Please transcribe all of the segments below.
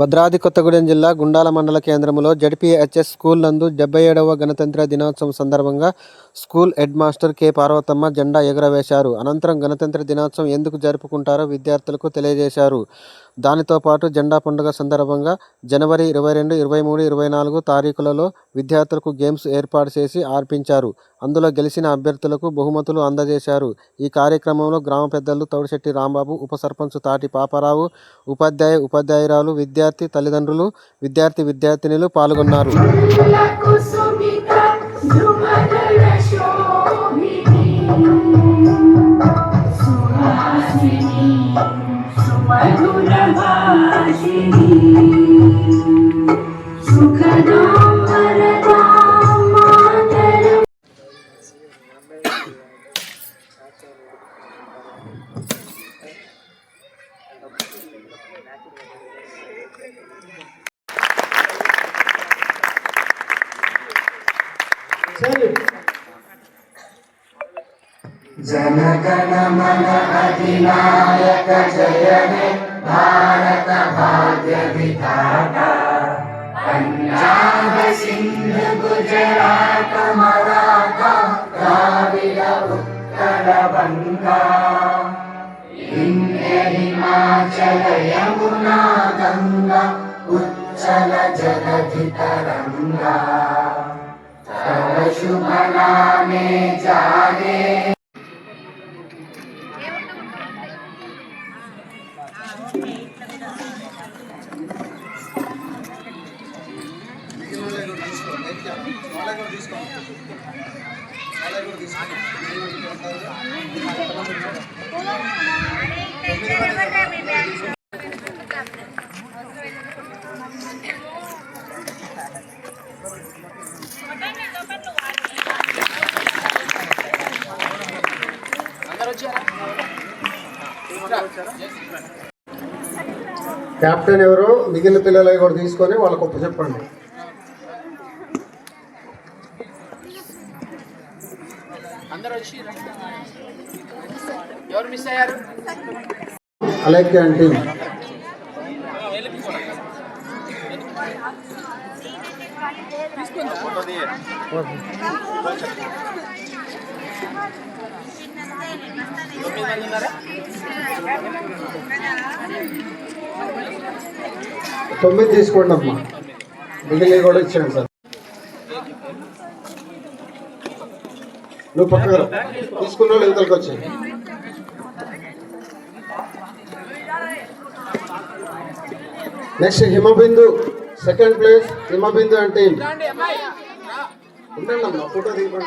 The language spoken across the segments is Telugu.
భద్రాద్రి కొత్తగూడెం జిల్లా గుండాల మండల కేంద్రంలో జడ్పీహెచ్ఎస్ స్కూల్ నందు డెబ్బై ఏడవ గణతంత్ర దినోత్సవం సందర్భంగా school head master K Parvathamma జెండా ఎగురవేశారు. అనంతరం గణతంత్ర దినోత్సవం ఎందుకు జరుపుకుంటారో విద్యార్థులకు తెలియజేశారు. దానితో పాటు జెండా పండుగ సందర్భంగా జనవరి ఇరవై రెండు ఇరవై మూడు ఇరవై నాలుగు తారీఖులలో విద్యార్థులకు గేమ్స్ ఏర్పాటు చేసి ఆర్పించారు. అందులో గెలిచిన అభ్యర్థులకు బహుమతులు అందజేశారు. ఈ కార్యక్రమంలో గ్రామ పెద్దలు తౌడిశెట్టి రాంబాబు ఉప సర్పంచ్ తాటి పాపారావు ఉపాధ్యాయ ఉపాధ్యాయురాలు విద్యా విద్యార్థి తల్లిదండ్రులు విద్యార్థి విద్యార్థినులు పాల్గొన్నారు. కుసుమిత సుఖదాం जनगण मन अधिनायक जय हे भारत भाग्य विधाता पंजाब सिंध गुजरात मराठा द्राविड उत्कल बंगा हिमाचल यमुना गंगा उच्चल जलधि तरंगा शुभ नामे जागे కెప్టెన్ ఎవరో? మిగిలిన పిల్లలు కూడా తీసుకొని వాళ్ళకు ఒప్పు చెప్పండి. అందరూ వచ్చి ఎవరు మిస్ అయ్యారు? అలాగే అంటే తొమ్మిది తీసుకోండి అమ్మా. మిగిలినవి కూడా ఇచ్చాను సార్. నువ్వు పక్కన తీసుకున్న వాళ్ళు ఇవతలకి వచ్చాయి next Himabindu second place Himabindu అంటే రండి ఉండండి అమ్మా ఫోటో దిగండి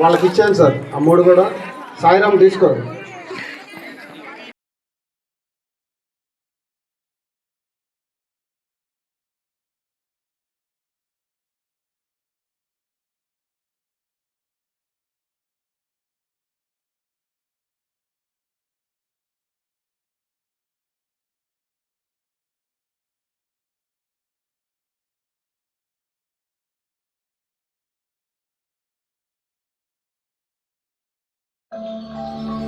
వాళ్ళకి ఇచ్చాను సార్. ఆ మూడు కూడా. సాయిరామ్ తీసుకోరు Música